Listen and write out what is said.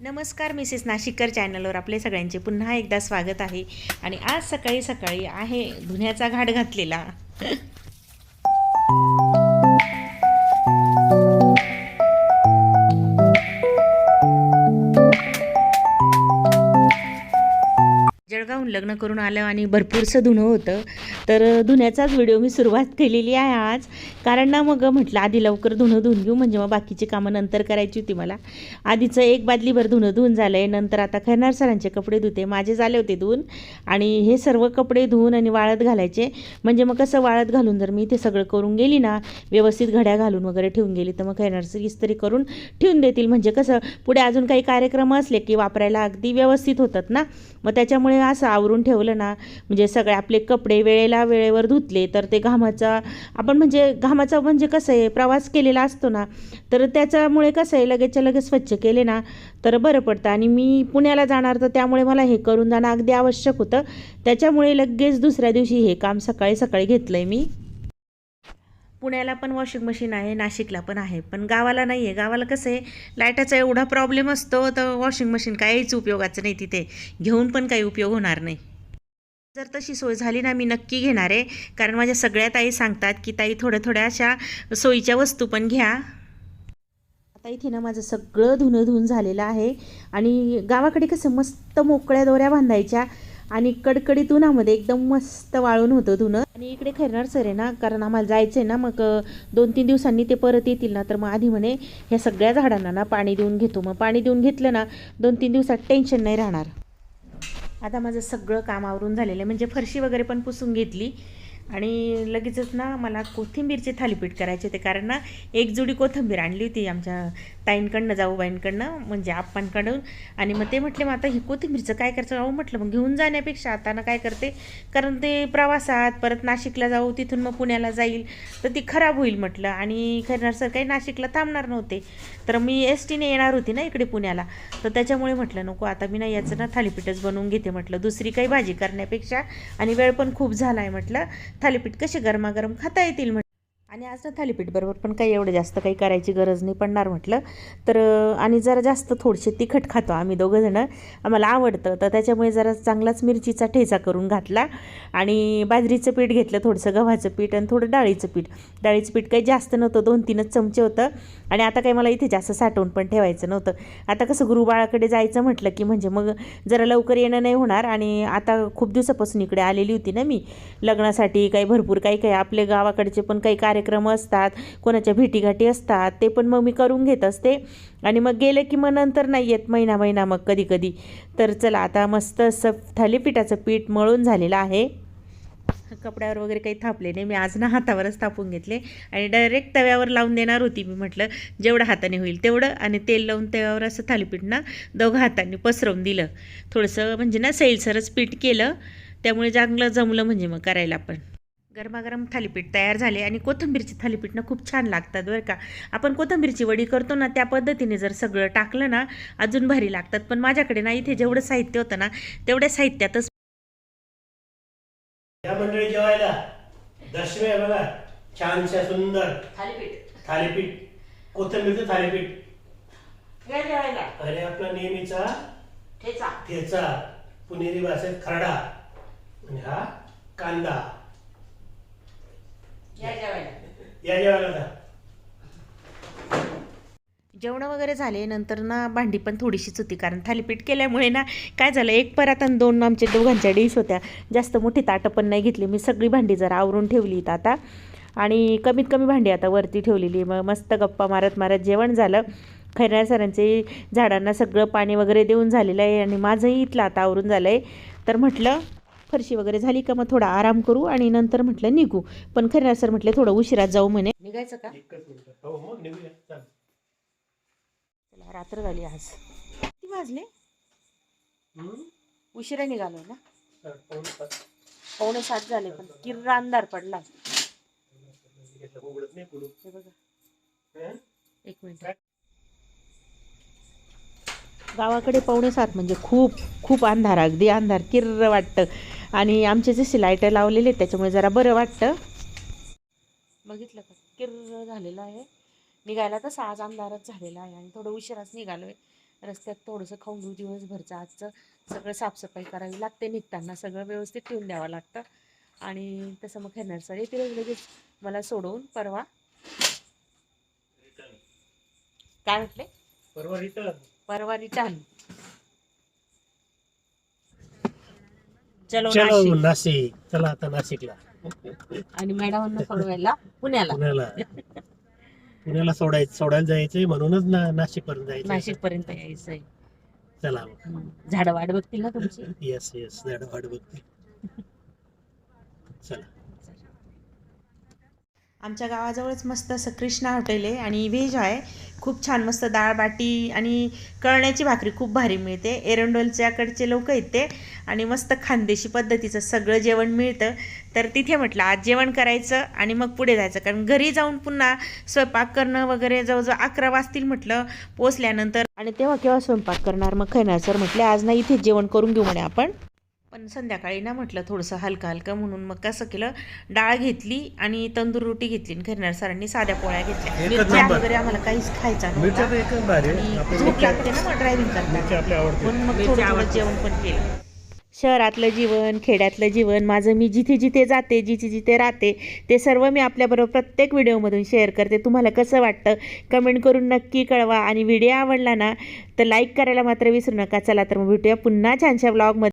नमस्कार मिसेस नाशिककर चॅनलवर आपले सगळ्यांचे पुन्हा एकदा स्वागत आहे. आणि आज सकाळी सकाळी आहे धुण्याचा घाट घातलेला. जाऊन लग्न करून आलं आणि भरपूरसं धुणं होतं. तर धुण्याचाच व्हिडिओ मी सुरुवात केलेली आहे आज. कारण ना मग म्हटलं आधी लवकर धुणं धुवून घेऊ म्हणजे मग बाकीची कामं नंतर करायची होती मला. आधीचं एक बादलीभर धुणं धुवून झालं आहे नंतर आता खैरनार सरांचे कपडे धुते. माझे झाले होते धुवून आणि हे सर्व कपडे धुवून आणि वाळत घालायचे. म्हणजे मग कसं वाळत घालून जर मी ते सगळं करून गेली ना व्यवस्थित घड्या घालून वगैरे ठेवून गेली तर मग खैरनार सर इस्त्री करून ठेवून देतील. म्हणजे कसं पुढे अजून काही कार्यक्रम असले की वापरायला अगदी व्यवस्थित होतात ना. मग त्याच्यामुळे असं आवरून ठेवलं ना म्हणजे सगळे आपले कपडे वेळेला वेळेवर धुतले तर ते घामाचा आपण म्हणजे घामाचा म्हणजे कसं आहे प्रवास केलेला असतो ना तर त्याच्यामुळे कसं आहे लगेचच्या लगेच स्वच्छ केले ना तर बरं पडतं. आणि मी पुण्याला जाणार तर त्यामुळे मला हे करून जाणं अगदी आवश्यक होतं. त्याच्यामुळे लगेच दुसऱ्या दिवशी हे काम सकाळी सकाळी घेतलं आहे मी. पुण्याला पण वॉशिंग मशीन आहे नाशिकला पण आहे पण गावाला नाही आहे गावाला कसं आहे लाईटाचा एवढा प्रॉब्लेम असतो तर वॉशिंग मशीन काहीच उपयोगाचं नाही तिथे. घेऊन पण काही उपयोग होणार नाही. जर तशी सोय झाली ना मी नक्की घेणार आहे. कारण माझ्या सगळ्या ताई सांगतात की ताई थोड्या थोड्या अशा सोयीच्या वस्तू पण घ्या. आता इथे ना माझं सगळं धुणं धुवून झालेलं आहे. आणि गावाकडे कसं मस्त मोकळ्या दोऱ्या बांधायच्या. आणि कडकडीत उन्हामध्ये एकदम मस्त वाळून होतं धुणं. आणि इकडे खैरणार सर आहे ना कारण आम्हाला जायचं आहे ना मग दोन तीन दिवसांनी ते परत येतील ना तर मग आधी म्हणे ह्या सगळ्या झाडांना ना पाणी देऊन घेतो. मग पाणी देऊन घेतलं ना दोन तीन दिवसात टेन्शन नाही राहणार. आता माझं सगळं काम आवरून झालेलं आहे. म्हणजे फरशी वगैरे पण पुसून घेतली. आणि लगेचच ना मला कोथिंबीरचे थालीपीठ करायचे होते. कारण ना एक जुडी कोथिंबीर आणली होती आमच्या ताईंकडनं जाऊबाईंकडनं म्हणजे आप्पांकडून. आणि मग ते म्हटले मग आता ही कोथिंबीरचं काय करायचं? अहो म्हटलं मग घेऊन जाण्यापेक्षा आता ना काय करते? कारण ते प्रवासात परत नाशिकला जाऊ तिथून मग पुण्याला जाईल. तर ती खराब होईल म्हटलं. आणि खरणार सर काही नाशिकला थांबणार नव्हते. तर मी एस टीने येणार होती ना इकडे पुण्याला. तर त्याच्यामुळे म्हटलं नको आता मी ना याचं ना थालीपीठच बनवून घेते म्हटलं. दुसरी काही भाजी करण्यापेक्षा. आणि वेळ पण खूप झाला आहे म्हटलं. थालीपीठ कसे गरमागरम खाता येतील म्हटलं. आणि आज ना थालीपीठ बरोबर पण काही एवढं जास्त काही करायची गरज नाही पडणार म्हटलं. तर आणि जरा जास्त थोडीशी तिखट खातो आम्ही दोघंजणं आम्हाला आवडतं तर त्याच्यामुळे जरा चांगलाच मिरचीचा ठेचा करून घातला. आणि बाजरीचं पीठ घेतलं थोडंसं गव्हाचं पीठ आणि थोडं डाळीचं पीठ. डाळीचं पीठ काही जास्त नव्हतं दोन तीनच चमचे होतं. आणि आता काही मला इथे जास्त साठवून पण ठेवायचं नव्हतं. आता कसं गुरुबाळाकडे जायचं म्हटलं की म्हणजे मग जरा लवकर येणं नाही होणार. आणि आता खूप दिवसापासून इकडे आलेली होती ना मी. लग्नासाठी काही भरपूर काही काही आपले गावाकडचे पण काही कार्यक्रम असतात कोणाच्या भेटीगाठी असतात ते पण मग मी करून घेत असते. आणि मग गेलं की मग नंतर नाही येत महिना महिना मग कधी कधी तर चला आता मस्त असं थालीपीठाचं पीठ मळून झालेलं आहे. कपड्यावर वगैरे काही थापले नाही. मी आज ना हातावरच थापून घेतले. आणि डायरेक्ट तव्यावर लावून देणार होती मी म्हटलं जेवढं हाताने होईल तेवढं. आणि तेल लावून तव्यावर असं थालीपीठ ना दोघं हातांनी पसरवून दिलं. थोडंसं म्हणजे ना सैलसरच पीठ केलं. त्यामुळे चांगलं जमलं म्हणजे मग करायला पण. गरमागरम थालीपीठ तयार झाले आणि कोथिंबीरची थालीपीठ ना खूप छान लागतात बरं का. आपण कोथिंबीरची वडी करतो ना त्या पद्धतीने जर सगळं टाकलं ना अजून भारी लागतात. पण माझ्याकडे ना इथे जेवढं साहित्य होतं ना तेवढ्या साहित्यातच या मंडळी जेवायला. दशमी आहे बघा. छानशा सुंदर. थालीपीठ. थालीपीठ. कोथिंबीरचं थालीपीठ. जेवायला. आणि आपला नेहमीचा ठेचा. ठेचा. पुणेरी भाषेत खरडा. आणि हा कांदा. या जेवायला. या जेवायला आता. जेवणं वगैरे झाले नंतर ना भांडी पण थोडीशीच होती कारण थालीपीठ केल्यामुळे ना काय झालं एक परात आणि दोन आमच्या दोघांच्या डिश होत्या. जास्त मोठी ताटं पण नाही घेतली मी सगळी भांडी जरा आवरून ठेवली इथं आता. आणि कमीत कमी भांडी आता वरती ठेवलेली मग मस्त गप्पा मारत मारत जेवण झालं. खैरनार सरांचे झाडांना सगळं पाणी वगैरे देऊन झालेलं आहे आणि माझंही इथलं आता आवरून झालं आहे तर म्हटलं फरशी वगैरे झाली का मग थोडा आराम करू आणि नंतर म्हटलं निघू पण खैरनार सर म्हटले थोडं उशिरात जाऊ म्हणे निघायचं का हो मग निघूया चल. चला रात्र झाली आज किती वाजले? उशिरा निघालो ना. पावणे सात झाले पण किर्रा अंधार पडला. हे हं? एक मिनिट गावाकडे पावणे सात म्हणजे खूप खूप अंधार अगदी अंधार किर्र वाटतं. आणि आमचे जसे लाईटर लावलेले आहेत, त्याच्यामुळे जरा बरं वाटतं. बघितलं का? किर्र झालेलं आहे. निघायला तसं आज अंधारच झालेला आहे आणि थोडं उशिराच निघालो आहे रस्त्यात थोडंसं खाऊन घेऊ दिवसभरचं आजचं सगळं साफसफाई करावी लागते. निघताना सगळं व्यवस्थित ठेवून द्यावं लागतं. आणि तसं मग खेळणार सर येतील लगेच मला सोडवून परवा. काय म्हटले? परवा रिटर्न परवा रिटर्न चलो चलो नाशिक. नाशिक. चला आता नाशिकला. आणि मॅडमांना सोडवायला पुण्याला. पुण्याला. पुण्याला सोडायचं सोडायला जायचंय म्हणूनच ना नाशिक पर्यंत जायचं नाशिक पर्यंत यायचंय चला झाडं वाट बघतील ना तुमची? येस येस झाड वाट बघते चला. आमच्या गावाजवळच मस्त असं कृष्णा हॉटेल आहे आणि व्हेज आहे. खूप छान मस्त डाळ बाटी आणि कळण्याची भाकरी खूप भारी मिळते. एरंडोलच्याकडचे लोक आहेत ते आणि मस्त खानदेशी पद्धतीचं सगळं जेवण मिळतं. तर तिथे म्हटलं आज जेवण करायचं आणि मग पुढे जायचं. कारण घरी जाऊन पुन्हा स्वयंपाक करणं वगैरे जवळजवळ अकरा वाजतील म्हटलं पोचल्यानंतर आणि तेव्हा केव्हा स्वयंपाक करणार? मग खैना सर म्हटले आज ना इथेच जेवण करून घेऊ म्हणे आपण. पण संध्याकाळी ना म्हटलं थोडंसं हलकं हलकं म्हणून मग कसं केलं डाळ घेतली आणि तंदूर रोटी घेतली आणि खैरनार सरांनी साध्या पोळ्या घेतल्या. मिरच्या. वगैरे आम्हाला काहीच खायचा. आणि झोप लागते ना मग ड्रायव्हिंग करताना मग थोडं जेवण पण केलं. शहरातलं जीवन खेड्यातलं जीवन माझं मी जिथे जिथे जाते जिथे जिथे राहते ते सर्व मी आपल्याबरोबर प्रत्येक व्हिडिओमधून शेअर करते. तुम्हाला कसं वाटतं? कमेंट करून नक्की कळवा. आणि व्हिडिओ आवडला ना तर लाईक करायला मात्र विसरू नका. चला तर मग भेटूया पुन्हा छानशा ब्लॉगमध्ये